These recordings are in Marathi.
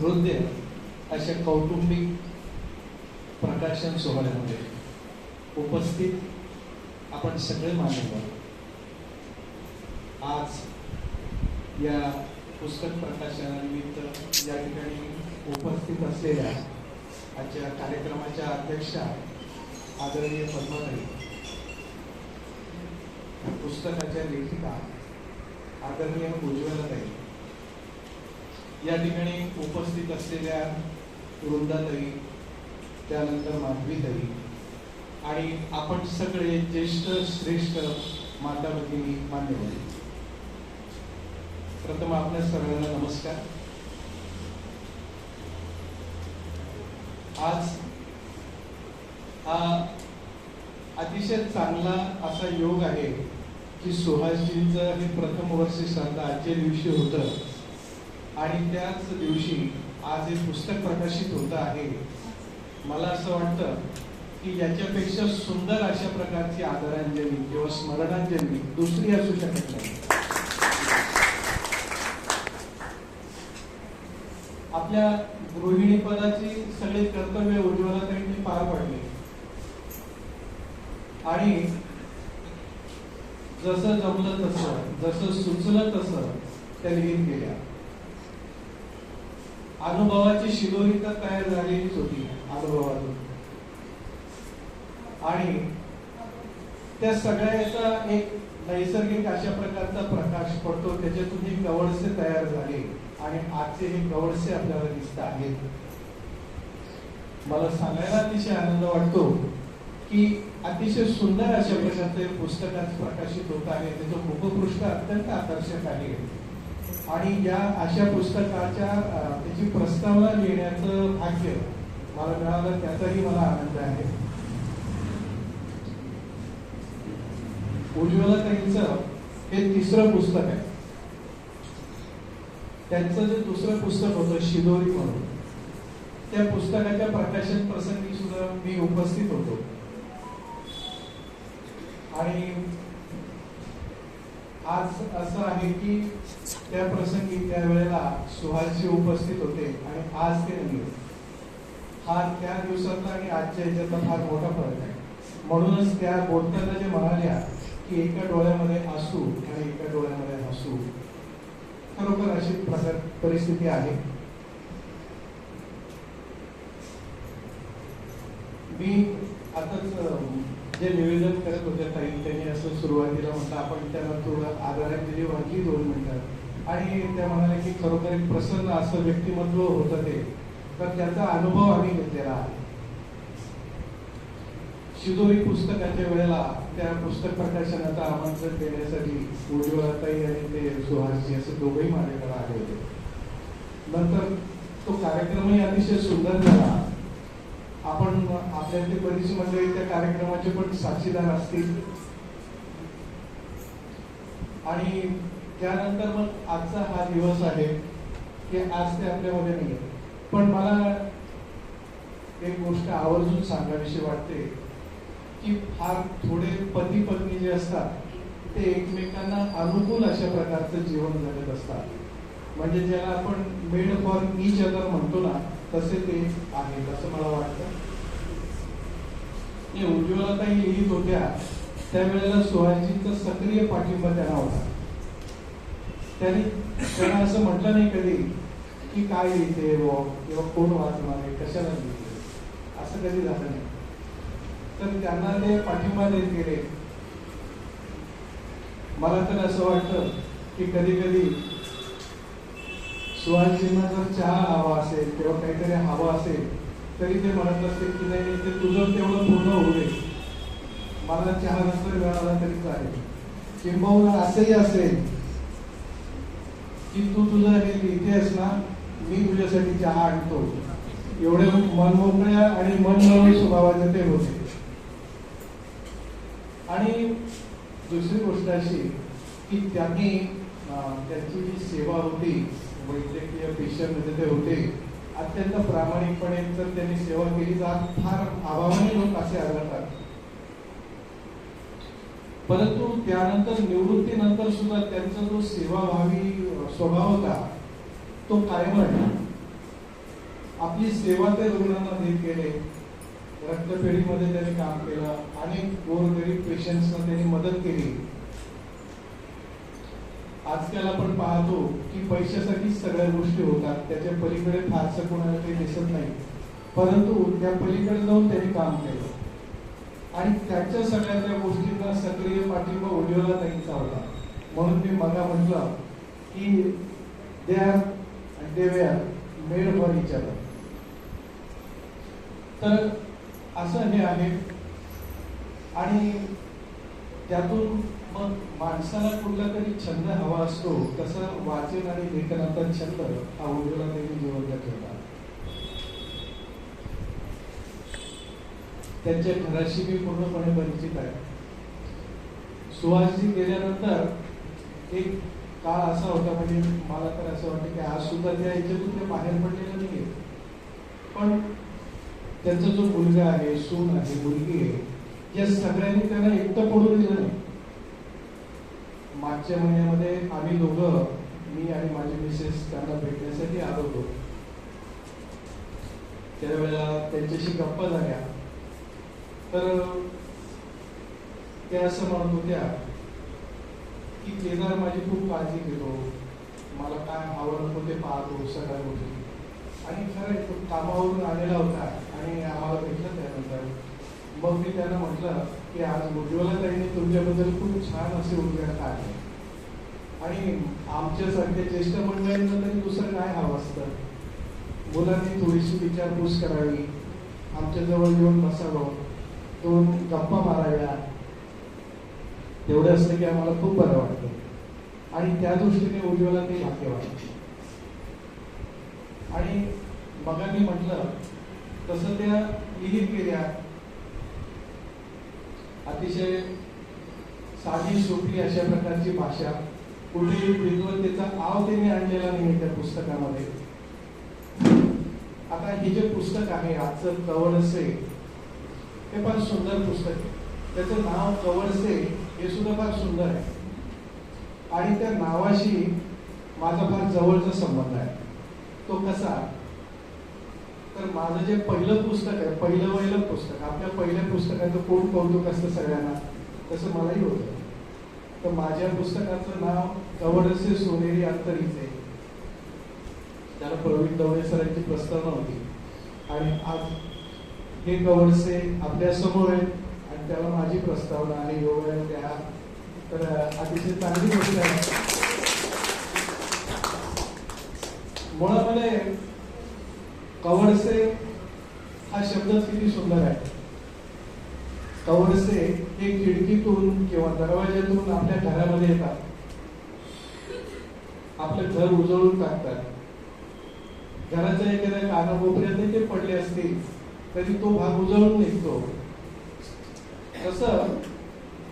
हृदय अशा कौटुंबिक प्रकाशन सोहळ्यामध्ये उपस्थित आपण सगळे मान्यवर आज या पुस्तक प्रकाशनानिमित्त या ठिकाणी उपस्थित असलेल्या आजच्या कार्यक्रमाच्या अध्यक्षा आदरणीय पद्माताई पुस्तकाच्या लेखिका आदरणीय उज्ज्वलताई या ठिकाणी उपस्थित असलेल्या वृंदाताई त्यानंतर माधवीताई आणि आपण सगळे ज्येष्ठ श्रेष्ठ माता भगिनी मान्यवर. प्रथम आपल्या सर्वांना नमस्कार. आज हा अतिशय चांगला असा योग आहे की सुहासजींचं हे प्रथम वर्ष श्राद्ध आजच्या दिवशी होतं. आणि त्याच दिवशी आज हे पुस्तक प्रकाशित होत आहे. मला असं वाटतं की याच्यापेक्षा सुंदर अशा प्रकारची आदरांजली किंवा स्मरणांजली दुसरी असू शकत नाही. आपल्या गृहिणी पदाची सगळे कर्तव्य उज्ज्वलाताईंनी पार पाडले. आणि जसं जमलं तसं जसं सुचलं तसं त्या लिहित गेल्या. अनुभवाची शिदोरी तर तयार झालेलीच होती अनुभवातून. आणि त्या सगळ्याचा एक नैसर्गिक अशा प्रकारचा प्रकाश पडतो त्याच्यातून हे कवळसे तयार झाले आणि आजचे हे कवळसे आपल्याला दिसत आहेत. मला सांगायला अतिशय आनंद वाटतो की अतिशय सुंदर अशा प्रकारचे पुस्तक प्रकाशित होत आहे त्याचं मुखपृष्ठ अत्यंत आकर्षक आहे. आणि या अशा पुस्तकाच्या त्याची प्रस्तावना लिहिण्याचं भाग्य मला मिळालं त्याचाही मला आनंद आहे. उज्ज्वलाताईंचं हे तिसरं पुस्तक आहे. त्यांचं जे दुसरं पुस्तक होतं शिदोरी म्हणून त्या पुस्तकाच्या प्रकाशन प्रसंगी सुद्धा मी उपस्थित होतो. आणि आज असं आहे की त्या प्रसंगी त्यावेळेला सुहासजी उपस्थित होते आणि आज ते नाही हा त्या दिवसातला आणि आजच्या ह्याच्यातला फार मोठा फरक आहे. म्हणूनच त्या बोलताना जे म्हणाल्या की एका डोळ्यामध्ये असू आणि एका डोळ्यामध्ये हसू खरोखर अशी प्रकार परिस्थिती आहे. मी आताच जे निवेदन करत होते ताई त्यांनी असं सुरुवातीला म्हटलं आपण त्याला थोडं आदरांजली वाटली दोन मिनिटात आणि त्या म्हणाल्या की खरोखर एक प्रसन्न असं व्यक्तिमत्व होतं ते तर त्याचा अनुभव आम्ही घेतलेला आहे. शिदोरी पुस्तकाच्या वेळेला त्या पुस्तक प्रकाशनाचं आमंत्रण देण्यासाठी उज्ज्वलताई आणि ते सुहासजी असे दोघेही माझ्याकडे आले होते. नंतर तो कार्यक्रमही अतिशय सुंदर झाला. आपण आपल्यातली बरीच मंडळी त्या कार्यक्रमाचे पण साक्षीदार असतील. आणि त्यानंतर मग आजचा हा दिवस आहे की आज ते आपल्यामध्ये नाही पण मला एक गोष्ट आवर्जून सांगावीशी वाटते की फार थोडे पती पत्नी जे असतात ते एकमेकांना अनुकूल अशा प्रकारचं जीवन जगत असतात. म्हणजे ज्याला आपण मेड फॉर इच अदर म्हणतो ना तसे ते आहे असं मला वाटतं. हे उज्ज्वलताही लिहित होत्या त्यावेळेला सुहासजींचा सक्रिय पाठिंबा त्यांना होता. त्यांनी त्यांना असं म्हटलं नाही कधी की काय लिहिते किंवा कोण वाचणार आहे? कशाला लिहिते? असं कधी झालं नाही. तर त्यांना ते पाठिंबा देत गेले. मला तर असं वाटतं की कधी कधी सुहासजींना जर चहा हवा असेल किंवा काहीतरी हवं असेल तरी ते म्हणत असते की नाही ते तुझं तेवढं पूर्ण होऊ दे. मला चहा नंतर मिळाला तरी चालेल. किंबहुना असंही असेल की तू तुझं हे लिहितेस ना मी तुझ्यासाठी चहा आणतो. एवढे मनमोकळ्या आणि मनमोळी स्वभावाचे ते होते. आणि दुसरी गोष्ट अशी की त्यांनी त्यांची जी सेवा होती वैद्यकीय पेशामध्ये ते होते अत्यंत प्रामाणिकपणे जर त्यांनी सेवा केली तर फार अभावाने लोक असे आढळतात. परंतु त्यानंतर निवृत्तीनंतर सुद्धा त्यांचा जो सेवाभावी स्वभाव होता तो कायम राहिला. आपली सेवा त्या रुग्णांना देत गेले रक्तपेढीमध्ये त्यांनी काम केलं अनेक गोरगरीब पेशंट्सना त्यांनी मदत केली. आजकाल आपण पाहतो की पैशासाठी सगळ्या गोष्टी होतात. त्याच्या पलीकडे फारसं कोणाला काही दिसत नाही. परंतु त्या पलीकडे जाऊन त्यांनी काम केलं. आणि त्याच्या सगळ्या त्या गोष्टींना सक्रिय पाठिंबा उडवला ताईंचा होता. म्हणून मी मला म्हटलं की they are they made for each other तर असं हे आहे. आणि त्यातून मग माणसाला कुठला तरी छंद हवा असतो तसं वाचन आणि लेखनाचा छंद हा उज्ज्वला त्यांनी जीवनात ठेवला त्यांच्या घराशी मी पूर्णपणे परिचित आहे. सुहासजी गेल्यानंतर एक काळ असा होता म्हणजे मला तर असं वाटतं की आज सुद्धा त्या याच्यातून ते बाहेर पडलेलं नाही पण त्यांचा जो मुलगा आहे सून आहे मुलगी आहे या सगळ्यांनी त्यांना एकटं पडून दिलं नाही. मागच्या महिन्यामध्ये आम्ही दोघं मी आणि माझे मिसेस त्यांना भेटण्यासाठी आलो होतो. त्यावेळेला त्यांच्याशी गप्पा झाल्या. तर त्या असं म्हणत होत्या की केदार माझी खूप काळजी घेतो. मला काय हवं नको ते पाहतो सगळ्या गोष्टी आणि खरं तो कामावरून आलेला होता आणि आम्हाला भेटलं त्यानंतर. मग मी त्यांना म्हटलं की आज उज्ज्वला ताईने तुमच्याबद्दल खूप छान असे उद्गार काढले आणि आमच्यासारख्या ज्येष्ठ मंडळींना तरी दुसरं काय हवं असतं? मुलांनी थोडीशी विचारपूस करावी. आमच्या जवळ येऊन बसावं. दोन गप्पा माराव्या. तेवढं असलं की आम्हाला खूप बरं वाटतं. आणि त्या दृष्टीने उज्ज्वला ते भाग्यवान आणि मग मी म्हटलं तसं त्या लिहित गेल्या अतिशय साधी सोपी अशा प्रकारची भाषा कुठेही विद्वत्तेचा आव त्यांनी आणलेला नाही त्या पुस्तकामध्ये. आता हे जे पुस्तक आहे आजचं कवडसे हे फार सुंदर पुस्तक आहे. त्याचं नाव कवडसे हे सुद्धा फार सुंदर आहे. आणि त्या नावाशी माझा फार जवळचा संबंध आहे. तो कसा? तर माझं जे पहिलं पुस्तक आहे पहिलं पहिलं पुस्तक आपल्या पहिल्या पुस्तकाचं कोण कौतुक असतं सगळ्यांना तसं मलाही होतं. तर माझ्या पुस्तकाचं नाव कवडसे सोनेरी अंतरीचे त्याला प्रवीण दवणे सरांची प्रस्तावना होती. आणि आज हे कवडसे आपल्यासमोर आहे आणि त्याला माझी प्रस्तावना आणि योग आहे त्या तर अतिशय चांगली गोष्ट आहे. मुळामध्ये म्हणजे कवडसे हा शब्दच किती सुंदर आहे. कवडसे हे खिडकीतून किंवा दरवाज्यातून आपल्या घरामध्ये येतात. आपलं घर उजळून टाकतात. घराच्या एखाद्या कानाकोपऱ्यात ते पडले असतील तरी तो भाग उजळून निघतो. तसं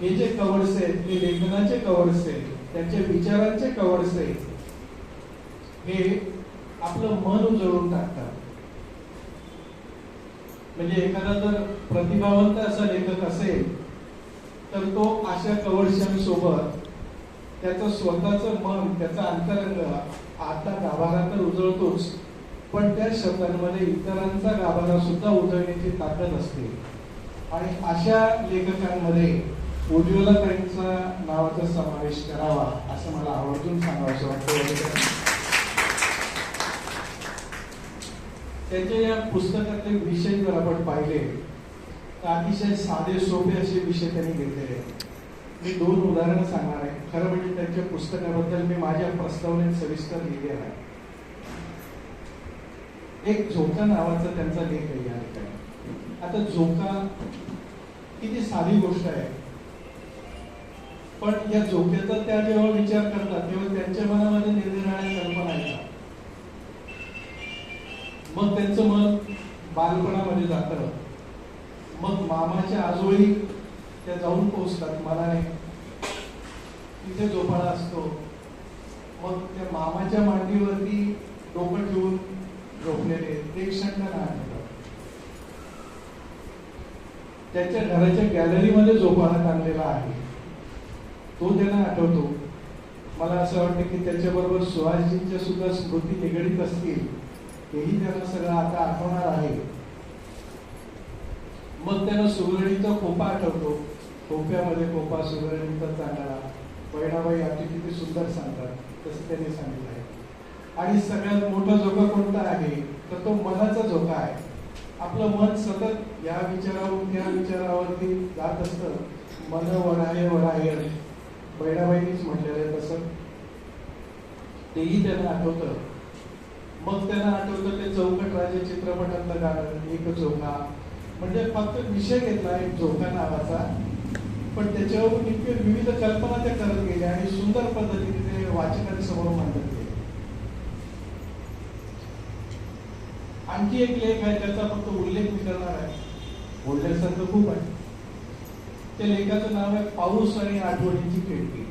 हे जे कवर्स आहेत, हे लेखनाचे कवडसे त्यांच्या विचारांचे कवडसे हे आपलं मन उजळून टाकतात. म्हणजे एखादा जर प्रतिभावंत असा लेखक असेल तर तो अशा कवडशांसोबत त्याचं स्वतःचं मन त्याचा अंतरंग आता गाभारा तर उजळतोच. पण त्या शब्दांमध्ये इतरांचा गाभारा सुद्धा उजळण्याची ताकद असते. आणि अशा लेखकांमध्ये उज्ज्वला नावाचा समावेश करावा असं मला आवर्जून सांगावं वाटतं. त्यांच्या या पुस्तकातले विषय जर आपण पाहिले तर अतिशय साधे सोपे असे विषय त्यांनी घेतलेले आहेत. मी दोन उदाहरणं सांगणार आहे. खरं म्हणजे त्यांच्या पुस्तकाबद्दल मी माझ्या प्रस्तावनेत सविस्तर लिहिले आहे. एक झोका नावाचा त्यांचा लेख आहे आता झोका किती साधी गोष्ट आहे. पण या झोक्याचा त्या जेव्हा विचार करतात तेव्हा त्यांच्या मनामध्ये निर्निराळ्या कल्पना येतात मग त्यांचं मन बालपणामध्ये जातं. मग मामाच्या आजोळी त्या जाऊन पोहोचतात मला तिथे झोपाळा असतो. मग त्या मामाच्या मांडीवरती डोकं ठेवून झोपलेले ते क्षण त्यांना आठवतात. त्याच्या घराच्या गॅलरीमध्ये झोपाळा टाकलेला आहे. तो त्यांना आठवतो. मला असं वाटतं की त्याच्याबरोबर सुहासजींच्या सुद्धा स्मृती निगडीत असतील. तेही त्यांना सगळं आता आठवणार आहे. मग त्यांना सुगरणीचा खोपा आठवतो. खोप्यामध्ये खोपा सुगरणीचा चांगला. बहिणाबाई आपली किती सुंदर सांगतात. तसं त्यांनी सांगितलं आहे. आणि सगळ्यात मोठा झोका कोणता आहे? तर तो मनाचा झोका आहे. आपलं मन सतत या विचारावरून त्या विचारावरती जात असतं. मन वडाय वडाय बहिणाबाईंनीच म्हटलेलं आहे तसं. तेही त्यांना आठवतं. मग त्यांना आठवतं ते चौकट राजे चित्रपटातलं गाणं एक चौका म्हणजे फक्त विषय घेतला एक चौका नावाचा पण त्याच्यावर इतके विविध कल्पना त्या करत गेल्या आणि सुंदर पद्धतीने ते वाचकांसमोर मांडत गेले. आणखी एक लेख आहे त्याचा फक्त उल्लेख मी करणार आहे. बोलण्यासारखं खूप आहे. त्या लेखाचं नाव आहे पाऊस आणि आठवणीची खिडकी.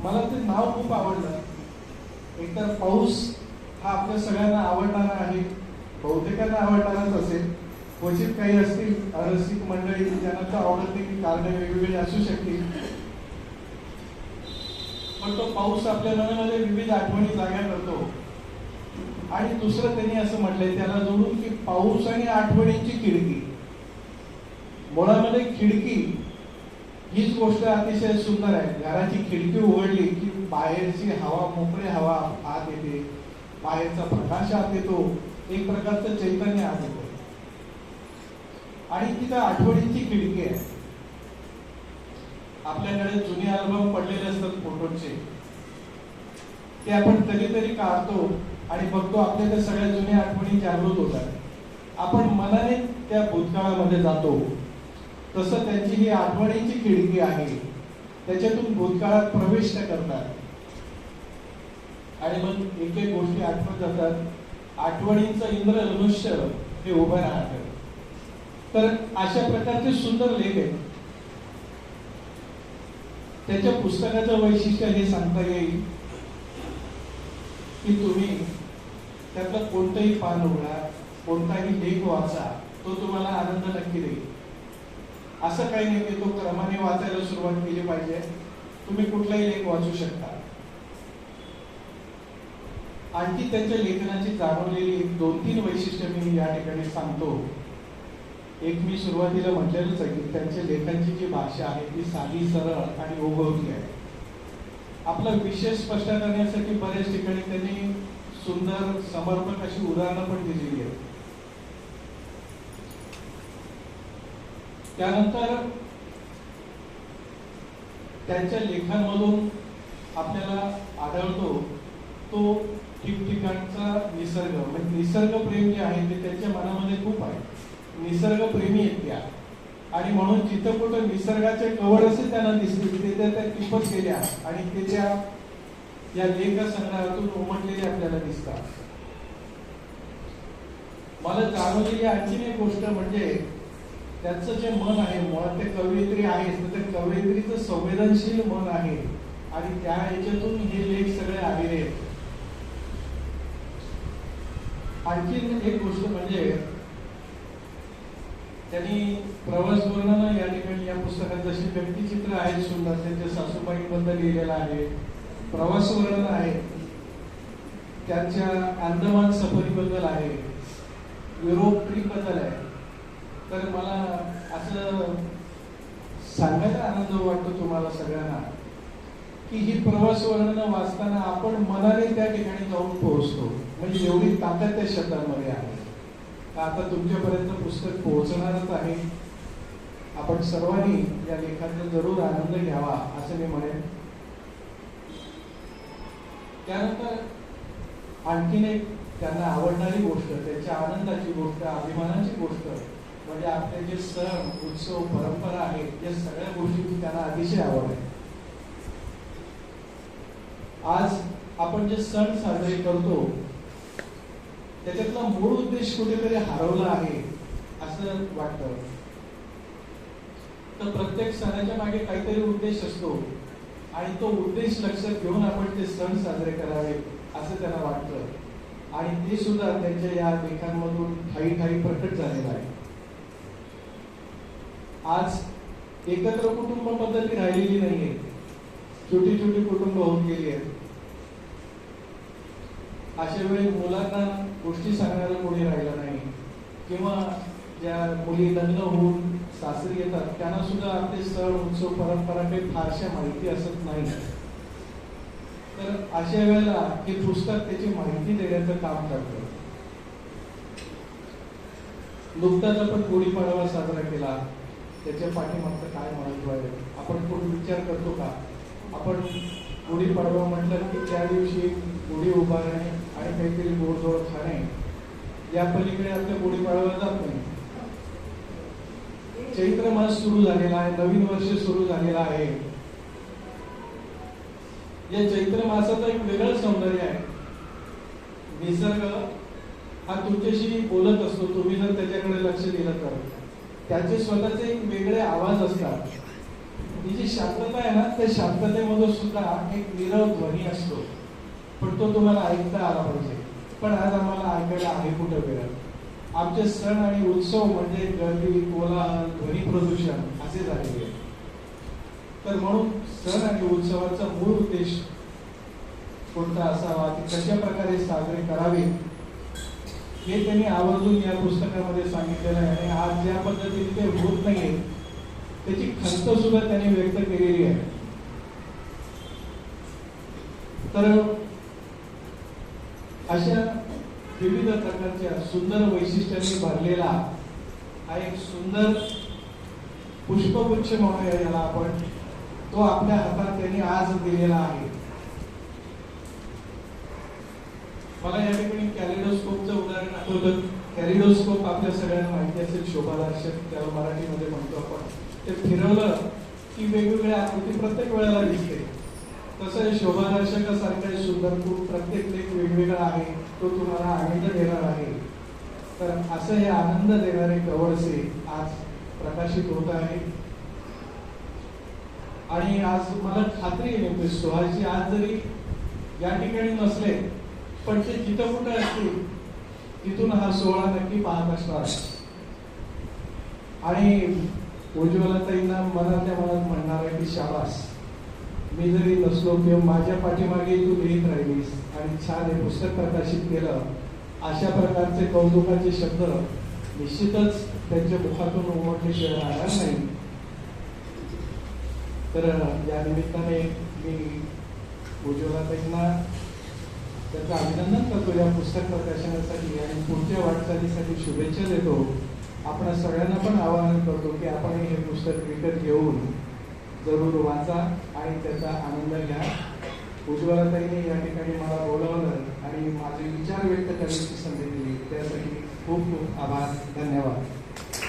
मला ते नाव खूप आवडलं. एकतर पाऊस हा आपल्या सगळ्यांना आवडणारा आहे. बहुतेकांना आवडणाराच असेल. क्वचित काही असतील रसिक मंडळी ज्यांना तर आवडत नाही की कारण वेगवेगळी असू शकतील. पण तो पाऊस आपल्या मनामध्ये विविध आठवणी जाग्या करतो. आणि दुसरं त्यांनी असं म्हटलंय त्याला जोडून की पाऊस आणि आठवणींची खिडकी. मुळामध्ये खिडकी हीच गोष्ट अतिशय सुंदर आहे. घराची खिडकी उघडली की बाहेरची हवा मोकळी हवा आत येते. बाहेरचा प्रकाश आत येतो. एक प्रकारचं चैतन्य आत येतो. आणि तिथं आठवणींची खिडकी आहे. आपल्याकडे जुने अल्बम पडलेले असतात फोटोचे. ते आपण कधीतरी काढतो आणि बघतो आपल्या त्या सगळ्या जुन्या आठवणी जागृत होतात. आपण मनाने त्या भूतकाळामध्ये जातो. तसं त्यांची ही आठवणीची खिडकी आहे. त्याच्यातून भूतकाळात प्रवेश करतात आणि मग एक एक गोष्टी आठवत जातात. आठवणींचं इंद्र धनुष्य हे उभं राहतं. तर अशा प्रकारचे सुंदर लेख आहेत. त्याच्या पुस्तकाचं वैशिष्ट्य हे सांगता येईल की तुम्ही त्यातलं कोणतंही पान उघडा कोणताही लेख वाचा तो तुम्हाला आनंद नक्की देईल. असं काही नाही की तो क्रमाने वाचायला सुरुवात केली पाहिजे. तुम्ही कुठलाही लेख वाचू शकता. आणखी त्यांच्या लेखनाची जाणवलेली दोन तीन वैशिष्ट्य मी या ठिकाणी सांगतो. एक मी सुरुवातीला म्हटलेलंच आहे की त्यांच्या लेखनची जी भाषा आहे ती साधी सरळ आणि ओघवती आहे. आपला विषय स्पष्ट करण्यासाठी बऱ्याच ठिकाणी त्यांनी सुंदर समर्पक अशी उदाहरणं पण दिलेली आहेत. त्यानंतर त्यांच्या लेखांमधून आपल्याला आढळतो तो ठिकठिकाणचा निसर्ग म्हणजे निसर्ग प्रेम जे आहे ते त्यांच्या मनामध्ये खूप आहे. निसर्ग प्रेमी आहेत त्या. आणि म्हणून जिथं कुठं निसर्गाचे कवड असे त्यांना दिसले तिथे त्या टिपत गेल्या आणि ते त्या या लेख संग्रहातून उमटलेले आपल्याला दिसतात. मला जाणवलेली आणखीन एक गोष्ट म्हणजे त्यांचं जे मन आहे मुळात ते कवयित्री आहे ते कवयित्रीचं संवेदनशील मन आहे. आणि त्या ह्याच्यातून हे लेख सगळे आलेले आहेत. आणखीन एक गोष्ट म्हणजे त्यांनी प्रवास वर्णन या ठिकाणी या पुस्तकात जशी व्यक्तिचित्र आहेत सुंदर त्यांच्या सासूबाईंबद्दल लिहिलेलं आहे प्रवास वर्णन आहे त्यांच्या अंदमान सफरीबद्दल आहे युरोप ट्रीपबद्दल आहे. तर मला असं सांगायला आनंद वाटतो तुम्हाला सगळ्यांना की ही प्रवास वर्णन वाचताना आपण मनाने त्या ठिकाणी जाऊन पोहोचतो. म्हणजे एवढी ताकद त्या शब्दांमध्ये आहे. आता तुमच्यापर्यंत पुस्तक पोहोचणारच आहे. आपण सर्वांनी या लेखाचा जरूर आनंद घ्यावा असं मी म्हणेन. त्यानंतर आणखीन एक त्यांना आवडणारी गोष्ट त्याच्या आनंदाची गोष्ट अभिमानाची गोष्ट म्हणजे आपले जे सण उत्सव परंपरा आहेत या सगळ्या गोष्टींची त्यांना अतिशय आवड आहे. आज आपण जे सण साजरे करतो त्याच्यातला मूळ उद्देश कुठेतरी हरवला आहे असं वाटतं. तर प्रत्येक सणाच्या मागे काहीतरी उद्देश असतो. आणि तो उद्देश लक्षात घेऊन आपण ते सण साजरे करावे असं त्यांना वाटतं. आणि ते सुद्धा त्यांच्या या लेखांमधून ठाई ठाई प्रकट झालेलं आहे. आज एकत्र कुटुंब पद्धती राहिलेली नाहीये. छोटी छोटी कुटुंब होऊन गेली आहेत. अशा वेळी मुलांना गोष्टी सांगणारं कोणी राहिलं नाही. किंवा ज्या मुली लग्न होऊन सासरी येतात त्यांना सुद्धा आपले सण उत्सव परंपरा काही फारशा माहिती असत नाही. तर अशा वेळेला हे पुस्तक त्याची माहिती देण्याचं काम करतं. नुकताच आपण गुढीपाडवा साजरा केला. त्याच्या पाठीमागचं काय महत्त्व आहे? आपण कोण विचार करतो का? आपण गुढीपाडवा म्हटलं की त्या दिवशी गुढी उभारणे आणि काहीतरी गोडधोड खाणे. या पलीकडे आपल्या गुढीपाडवा जात नाही चैत्र मास सुरू झालेला आहे नवीन वर्ष सुरू झालेला आहे. या चैत्र मासाचं एक वेगळं सौंदर्य आहे. निसर्ग हा तुमच्याशी बोलत असतो तुम्ही जर त्याच्याकडे लक्ष दिलं तर. त्याचे स्वतःचे एक वेगळे आवाज असतात. ही जी शांतता आहे ना त्या शांततेमधून सुद्धा एक निरव ध्वनी असतो. पण तो तुम्हाला ऐकता आला पाहिजे. पण आज आम्हाला ऐकायला आहे कुठं वेळ? आमचे सण आणि उत्सव म्हणजे गर्दी कोलाहल ध्वनी प्रदूषण असे झालेले आहे तर म्हणून सण आणि उत्सवाचा मूळ उद्देश कोणता असावा ते कशा प्रकारे साजरे करावे हे त्यांनी आवर्जून या पुस्तकामध्ये सांगितलेलं आहे. आणि आज ज्या पद्धतीने ते होत नाहीये त्याची खंत सुद्धा त्यांनी व्यक्त केलेली आहे. तर अशा विविध प्रकारच्या सुंदर वैशिष्ट्यांनी भरलेला हा एक सुंदर पुष्पगुच्छ म्हणूया याला आपण तो आपल्या हातात त्यांनी आज दिलेला आहे. मला या ठिकाणी कॅलिडोस्कोपचं उदाहरण आठवलं कॅलिडोस्कोप आपल्या सगळ्यांना माहिती असेल शोभादर्शक त्याला मराठीमध्ये म्हणतो आपण. ते फिरवलं की वेगवेगळ्या आकृती प्रत्येक वेळेला दिसते. तसं हे शोभादर्शकासारखं सुंदर खूप प्रत्येक लेख वेगवेगळा आहे तो तुम्हाला आनंद देणार आहे. तर असं हे आनंद देणारे कवळसे आज प्रकाशित होत आहे. आणि आज मला खात्री आहे नेमकी सुहासजी आज जरी या ठिकाणी नसले पण ते जिथं कुठं असतील तिथून हा सोहळा नक्की पाहत असणार. आहे. आणि उज्ज्वलताईंना मनातल्या मनात म्हणणार आहे की शाबास. मी जरी नसलो किंवा माझ्या पाठीमागे तू लिहित राहिलीस आणि छान हे पुस्तक प्रकाशित केलं अशा प्रकारचे कौतुकाचे शब्द निश्चितच त्यांच्या मुखातून उमटले राहणार नाही. तर या निमित्ताने मी उज्ज्वलाताईंना त्याचं अभिनंदन करतो या पुस्तक प्रकाशनासाठी आणि पुढच्या वाटचालीसाठी शुभेच्छा देतो. आपण सगळ्यांना पण आवाहन करतो की आपण हे पुस्तक विकत घेऊन जरूर वाचा आणि त्याचा आनंद घ्या. उज्ज्वलाताईने या ठिकाणी मला बोलवलं आणि माझे विचार व्यक्त करण्याची संधी दिली. त्यासाठी खूप खूप आभार. धन्यवाद.